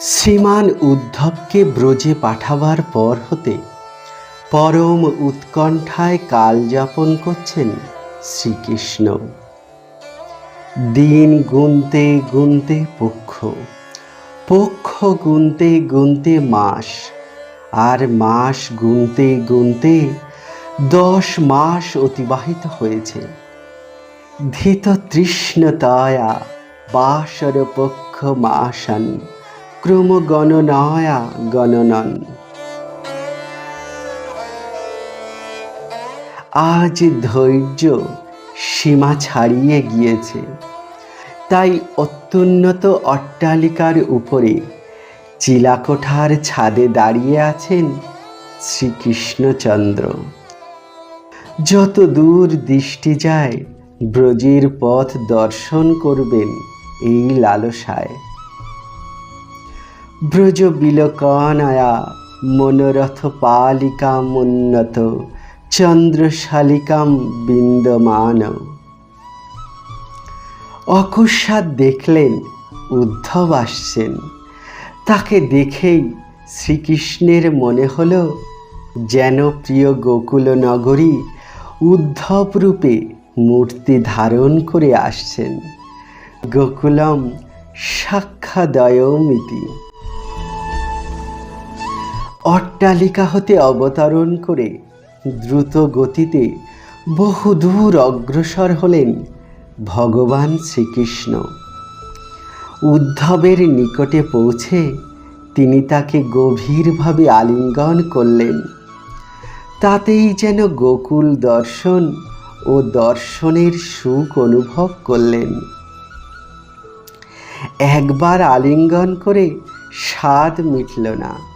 শ্রীমান উদ্ধবকে ব্রজে পাঠাবার পর হতে পরম উৎকণ্ঠায় কাল যাপন করছেন শ্রীকৃষ্ণ। দিন গুনতে গুনতে পক্ষ পক্ষ গুনতে গুনতে মাস, আর মাস গুনতে গুনতে দশ মাস অতিবাহিত হয়েছে। ধৃত তৃষ্ণতয়া বাসর পক্ষ মাসান। ক্রম গণনয়া গণনন। আজ ধৈর্য সীমা ছাড়িয়ে গিয়েছে। তাই অত্যুন্নত অট্টালিকার উপরে চিলাকোঠার ছাদে দাঁড়িয়ে আছেন শ্রীকৃষ্ণচন্দ্র। যত দূর দৃষ্টি যায় ব্রজের পথ দর্শন করবেন এই লালসায়। ব্রজ বিলকনায়া মনোরথ পালিকাম উন্নত চন্দ্রশালিকাম বিন্দমান। অকস্মাৎ দেখলেন, উদ্ধব আসছেন। তাকে দেখেই শ্রীকৃষ্ণের মনে হল যেন প্রিয় গোকুল নগরী উদ্ধব রূপে মূর্তি ধারণ করে আসছেন। গোকুলম সাক্ষাদয়মিতি। অট্টালিকা হতে অবতরণ করে দ্রুত গতিতে বহুদূর অগ্রসর হলেন ভগবান শ্রীকৃষ্ণ। উদ্ধবের নিকটে পৌঁছে তিনি তাকে গভীরভাবে আলিঙ্গন করলেন। তাতেই যেন গোকুল দর্শন ও দর্শনের সুখ অনুভব করলেন। একবার আলিঙ্গন করে স্বাদ মিটল না।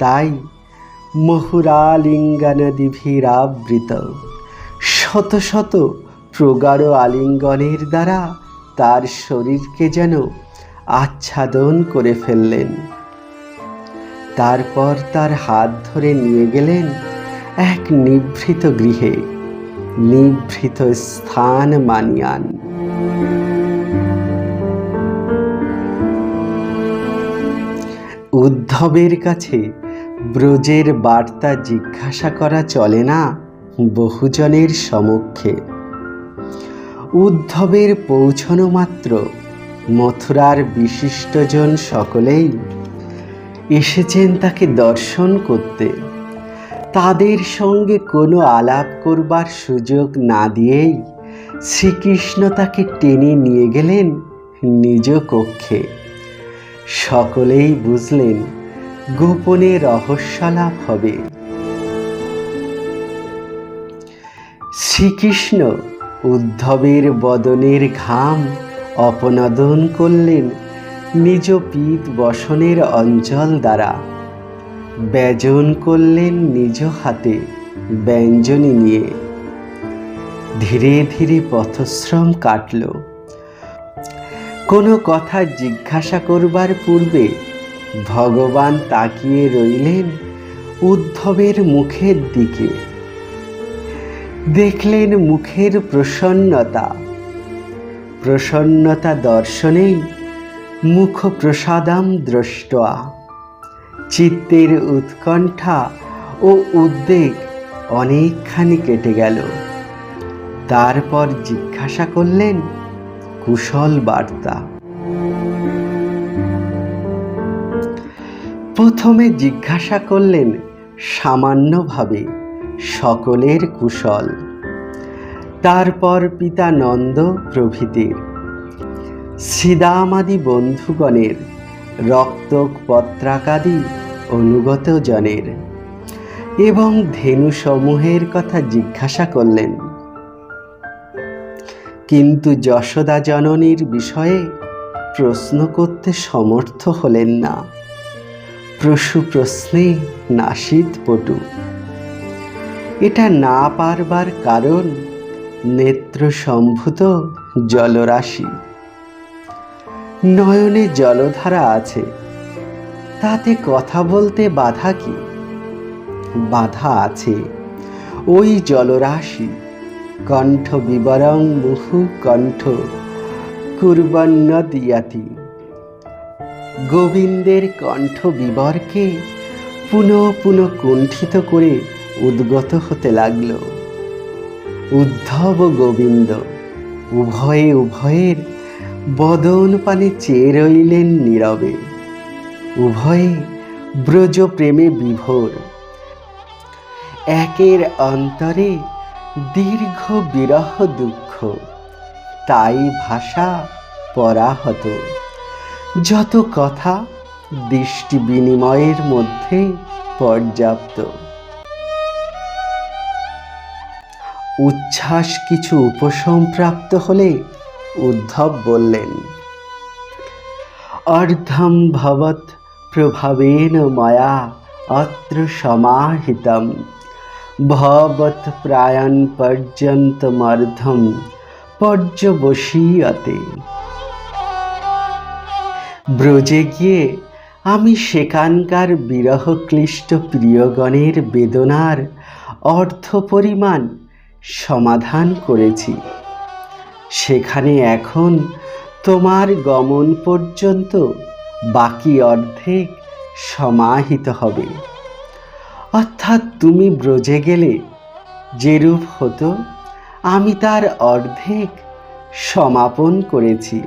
তাই মহুরালিঙ্গনদিভিরাবৃত। শত শত প্রগাঢ় আলিঙ্গনের দ্বারা তার শরীরকে যেন আচ্ছাদন করে ফেললেন। তারপর তার হাত ধরে নিয়ে গেলেন এক নিভৃত গৃহে, নিভৃত স্থান মানিয়ান। উদ্ধবের কাছে ব্রজের বার্তা জিজ্ঞাসা করা চলে না বহুজনের সমক্ষে। উদ্ধবের পৌঁছনো মাত্র, মথুরার বিশিষ্টজন সকলেই এসেছেন তাকে দর্শন করতে। তাদের সঙ্গে কোনো আলাপ করবার সুযোগ না দিয়েই শ্রীকৃষ্ণ তাকে টেনে নিয়ে গেলেন নিজ কক্ষে। সকলেই বুঝলেন গোপনে রহস্যালাপ হবে। শ্রীকৃষ্ণ উদ্ধবের বদনের ঘাম অপনদন করলেন নিজ পীত বসনের অঞ্চল দ্বারা। ব্যজন করলেন নিজ হাতে ব্যঞ্জনী নিয়ে। ধীরে ধীরে পথশ্রম কাটল। কোনো কথা জিজ্ঞাসা করবার পূর্বে ভগবান তাকিয়ে রইলেন উদ্ধবের মুখের দিকে। দেখলেন মুখের প্রসন্নতা। প্রসন্নতা দর্শনেই মুখ প্রসাদাম দ্রষ্টয়া চিত্তের উৎকণ্ঠা ও উদ্বেগ অনেকখানি কেটে গেল। তারপর জিজ্ঞাসা করলেন, কুশল বার্তা? প্রথমে জিজ্ঞাসা করলেন সামান্যভাবে সকলের কুশল। তারপর পিতা নন্দ প্রভৃতির। শ্রীদামাদি বন্ধুগণের রক্তক পত্রাকাদি অনুগত জনের এবং ধেনুসমূহের কথা জিজ্ঞাসা করলেন। কিন্তু যশোদা জননীর বিষয়ে প্রশ্ন করতে সমর্থ হলেন না। প্রসু প্রশ্নে নাসিদ পটু। এটা না পারবার কারণ নেত্র সম্ভূত জলরাশি। নয়নে জলধারা আছে, তাতে কথা বলতে বাধা কি? বাধা আছে, ওই জলরাশি, কণ্ঠ বিবরং মুহু কণ্ঠ, কুর্বন্ন দিয়াতি। গোবিন্দের কণ্ঠ বিবরকে পুনঃ পুনঃ কুণ্ঠিত করে উদ্গত হতে লাগল। উদ্ধব গোবিন্দ উভয়ে উভয়ের বদন পানে চেয়ে রইলেন নীরবে। উভয়ে ব্রজ প্রেমে বিভোর। একের অন্তরে দীর্ঘ বিরহ দুঃখ, তাই ভাষা পরাহত। যত কথা দৃষ্টি বিনিময়ের মধ্যে পর্যাপ্ত। উচ্ছ্বাস কিছু উপশম প্রাপ্ত হলে উদ্ধব বললেন, অর্ধম ভবৎ প্রভাবেন ময়া অত্র সমাহিতম। ভবৎ প্রায়ণ পর্যন্ত পর্যন্তমর্ধম পর্যবসীয়তে। ব্রজে গিয়ে আমি সেখানকার বিরহক্লিষ্ট প্রিয়গণের বেদনার অর্থ পরিমাণ সমাধান করেছি। সেখানে এখন তোমার গমন পর্যন্ত বাকি অর্ধেক সমাহিত হবে। অর্থাৎ তুমি ব্রজে গেলে যেরূপ হতো, আমি তার অর্ধেক সমাপন করেছি।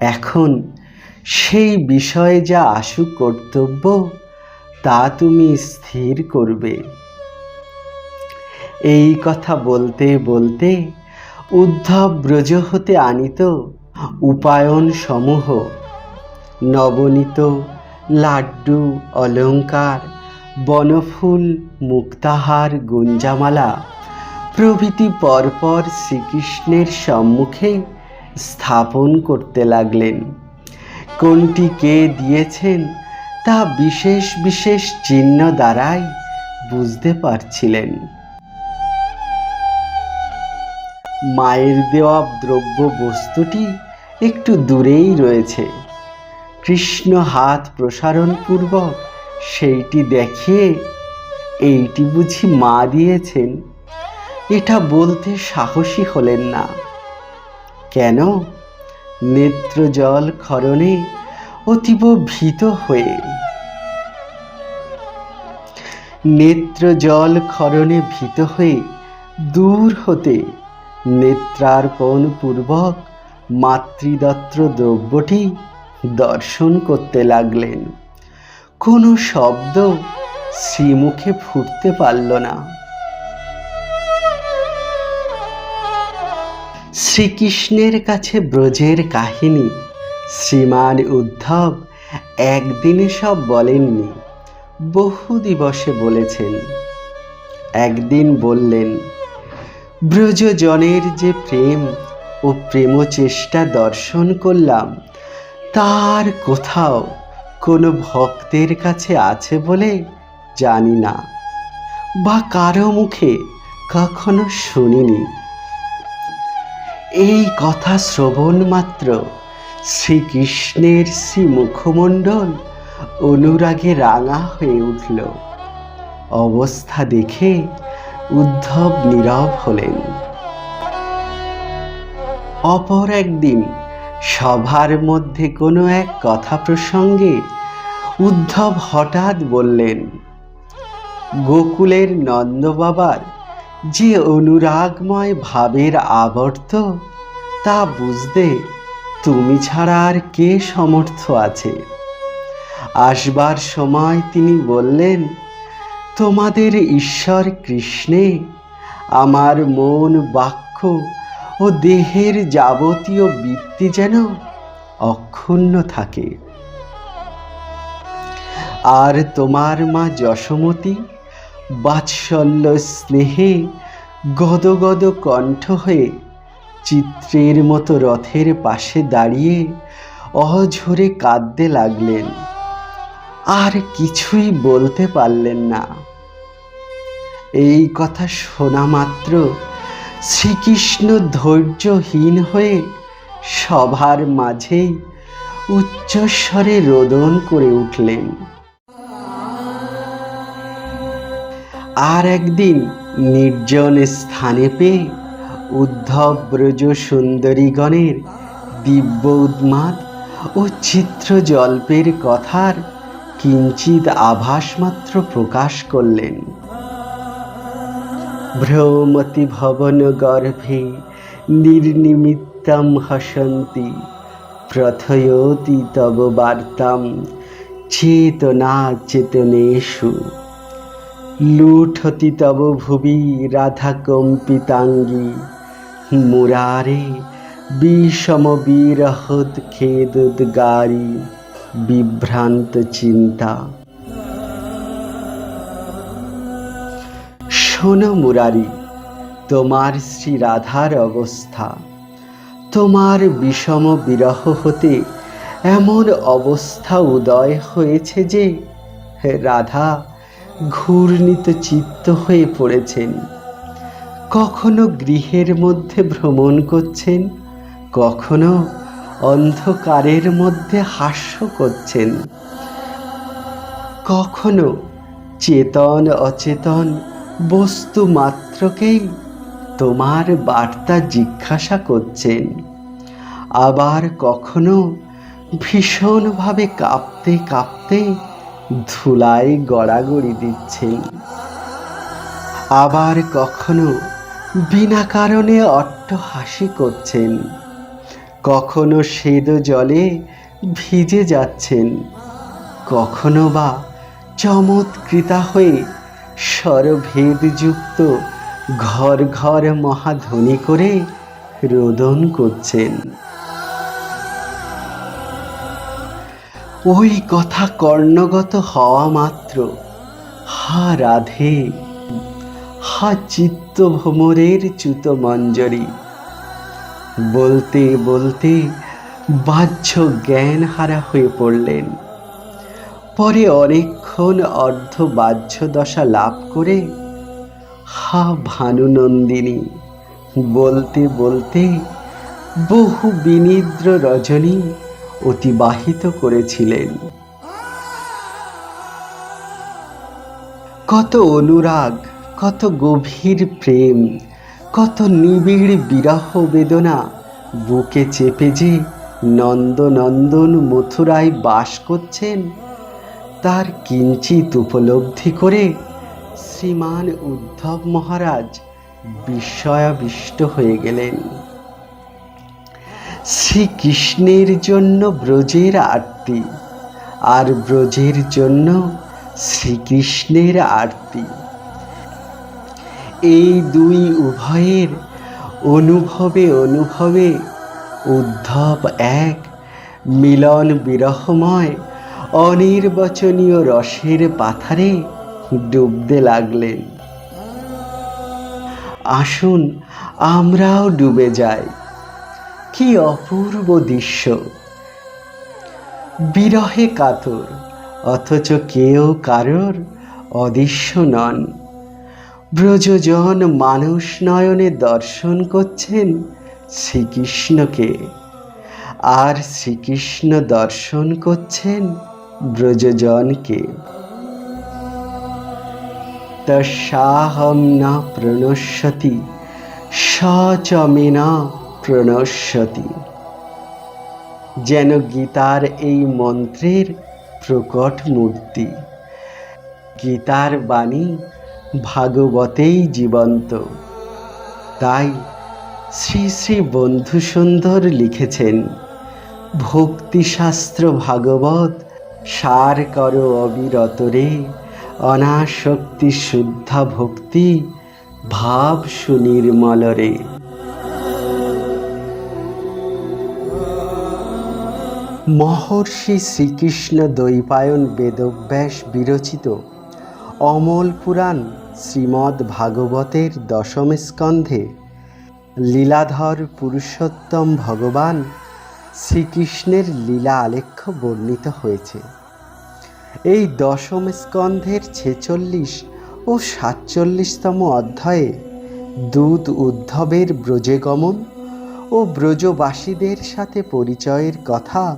এখন সেই বিষয়ে যা আশু কর্তব্য, তা তুমি স্থির করবে। এই কথা বলতে বলতে উদ্ধব ব্রজ হতে আনিত উপায়ন সমূহ নবনীত লাড্ডু, অলঙ্কার, বনফুল, মুক্তাহার, গুঞ্জামালা প্রভৃতি পরপর শ্রীকৃষ্ণের সম্মুখে স্থাপন করতে লাগলেন। কোনটি কে দিয়েছেন, তা বিশেষ বিশেষ চিহ্ন দ্বারাই বুঝতে পারছিলেন। মায়ের দেওয়া দ্রব্য বস্তুটি একটু দূরেই রয়েছে। কৃষ্ণ হাত প্রসারণ পূর্বক সেইটি দেখিয়ে এইটি বুঝি মা দিয়েছেন। এটা বলতে সাহসী হলেন না। কেন? নেত্র জল ক্ষরণে অতীব ভীত হয়ে। নেত্র জল ক্ষরণে ভীত হয়ে দূর হতে নেত্রার্পণ পূর্বক মাতৃদত্ত দ্রব্যটি দর্শন করতে লাগলেন। কোনো শব্দ শ্রীমুখে ফুটতে পারল না। শ্রীকৃষ্ণের কাছে ব্রজের কাহিনী। শ্রীমান উদ্ধব একদিনে সব বলেননি। বহু দিবসে বলেছেন। একদিন বললেন, ব্রজজনের যে প্রেম ও প্রেমচেষ্টা দর্শন করলাম, তার কোথাও কোনো ভক্তের কাছে আছে বলে জানি না বা কারও মুখে কখনো শুনিনি। এই কথা শ্রবণ মাত্র। শ্রীকৃষ্ণের শ্রী মুখমণ্ডল অনুরাগে রাঙা হয়ে উঠল। অবস্থা দেখে উদ্ধব নীরব হলেন। অপর একদিন সভার মধ্যে কোনো এক কথা প্রসঙ্গে উদ্ধব হঠাৎ বললেন, গোকুলের নন্দবাবার যে অনুরাগময় ভাবের আবর্ত, তা বুঝতে তুমি ছাড়া আর কে সমর্থ আছে? আসবার সময় তিনি বললেন, তোমাদের ঈশ্বর কৃষ্ণে, আমার মন বাক্য ও দেহের যাবতীয় বৃত্তি যেন অক্ষুণ্ণ থাকে। আর তোমার মা যশোমতী বাৎসল্য স্নেহে গদগদ কণ্ঠ হয়ে চিত্রের মতো রথের পাশে দাঁড়িয়ে অঝরে কাঁদতে লাগলেন। আর কিছুই বলতে পারলেন না। এই কথা শোনা মাত্র শ্রীকৃষ্ণ ধৈর্যহীন হয়ে সভার মাঝেই উচ্চস্বরে রোদন করে উঠলেন। আর একদিন নির্জন স্থানে পেয়ে উদ্ধব ব্রজ সুন্দরীগণের দিব্য উন্মাদ ও চিত্র জল্পের কথার কিঞ্চিত আভাস মাত্র প্রকাশ করলেন। ভ্রমতি ভবন গর্ভে নির্নিমিত্তম হসন্তি, প্রথয়তি তব বার্তাম, চেতনা চেতনেষু। লুঠতি তব ভুবি রাধা কম্পিতাঙ্গী মুরারে বিষম বিরহদ খেদুদ্গারী বিভ্রান্ত চিন্তা। শোনো মুরারি, তোমার শ্রী রাধার অবস্থা। তোমার বিষম বিরহ হতে এমন অবস্থা উদয় হয়েছে যে রাধা ঘূর্ণিত চিত্ত হয়ে পড়েছেন। কখনো গৃহের মধ্যে ভ্রমণ করছেন, কখনো অন্ধকারের মধ্যে হাস্য করছেন। কখনো চেতন অচেতন বস্তু মাত্রকেই তোমার বার্তা জিজ্ঞাসা করছেন। আবার কখনো ভীষণভাবে কাঁপতে কাঁপতে ধুলায় গড়াগড়ি দিচ্ছেন আবার কখনো বিনা কারণে অট্ট হাসি করছেন। কখনো সেদ জলে ভিজে যাচ্ছেন। কখনো বা চমৎকৃতা হয়ে স্বরভেদযুক্ত ঘর ঘর মহাধ্বনি করে রোদন করছেন। ওই কথা কর্ণগত হওয়া মাত্র। হা রাধে, হা চিত্ত ভ্রমরের চ্যুত মঞ্জরি বলতে বলতে বাহ্য জ্ঞান হারা হয়ে পড়লেন। পরে অনেকক্ষণ অর্ধ বাহ্য দশা লাভ করে, হা ভানুনন্দিনী, বলতে বলতে বহু বিনিদ্র রজনী অতিবাহিত করেছিলেন। কত অনুরাগ, কত গভীর প্রেম, কত নিবিড় বিরাহ বেদনা, বুকে চেপে যে নন্দনন্দন মথুরায় বাস করছেন, তার কিঞ্চিত উপলব্ধি করে শ্রীমান উদ্ধব মহারাজ বিস্ময়াবিষ্ট হয়ে গেলেন। শ্রীকৃষ্ণের জন্য ব্রজের আরতি আর ব্রজের জন্য শ্রীকৃষ্ণের আরতি। এই দুই উভয়ের অনুভবে অনুভবে উদ্ধব এক মিলন বিরহময় অনির্বচনীয় রসের পাথারে ডুবতে লাগলেন। আসুন আমরাও ডুবে যাই। কি অপূর্ব দৃশ্য। বিরহে কাতর, অথচ কেউ কারোর অদৃশ্য নন। ব্রজজন মানুষ নয়নে দর্শন করছেন শ্রীকৃষ্ণকে। আর শ্রীকৃষ্ণ দর্শন করছেন ব্রজজনকে। তস্যাহম না প্রণশ্যতি সচমে না প্রণশ্যতি যেন গীতার এই মন্ত্রের প্রকট মূর্তি। গীতার বাণী ভাগবতেই জীবন্ত। তাই শ্রী শ্রী বন্ধু সুন্দর লিখেছেন, ভক্তিশাস্ত্র ভাগবত সার কর অবিরতরে, অনাসক্তি শুদ্ধা ভক্তি ভাব সুনির্মলরে। মহর্ষি শ্রীকৃষ্ণ দ্বৈপায়ন বেদব্যাস বিরচিত অমল পুরাণ শ্রীমদ্ ভাগবতের দশম স্কন্ধে লীলাধর পুরুষোত্তম ভগবান শ্রীকৃষ্ণের লীলা আলেখ্য বর্ণিত হয়েছে। এই দশম স্কন্ধের ছেচল্লিশ ও সাতচল্লিশতম অধ্যায়ে দূত উদ্ধবের ব্রজেগমন ও ব্রজবাসীদের সাথে পরিচয়ের কথা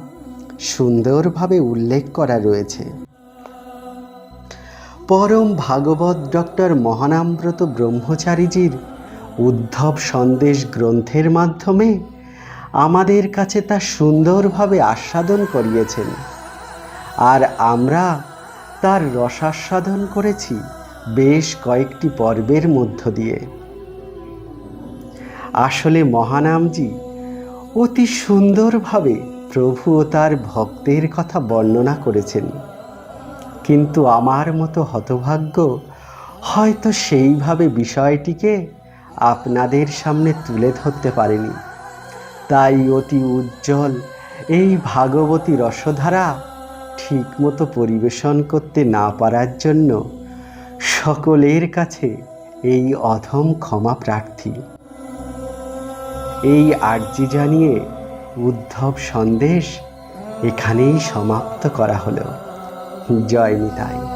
সুন্দরভাবে উল্লেখ করা রয়েছে। পরম ভাগবত ডক্টর মহানামব্রত ব্রহ্মচারীজির উদ্ধব সন্দেশ গ্রন্থের মাধ্যমে আমাদের কাছে তা সুন্দরভাবে আস্বাদন করিয়েছেন। আর আমরা তার রসাস্বাদন করেছি বেশ কয়েকটি পর্বের মধ্য দিয়ে। আসলে মহানামজি অতি সুন্দরভাবে প্রভু তার ভক্তের কথা বর্ণনা করেছেন। কিন্তু আমার মতো হতভাগ্য হয়তো সেইভাবে বিষয়টিকে আপনাদের সামনে তুলে ধরতে পারেনি। তাই অতি উজ্জ্বল এই ভাগবতী রসধারা ঠিকমতো পরিবেশন করতে না পারার জন্য সকলের কাছে এই অধম ক্ষমা প্রার্থী। এই আর্জি জানিয়ে উদ্ধব সন্দেশ এখানেই সমাপ্ত করা হলো। জয় নিতাই।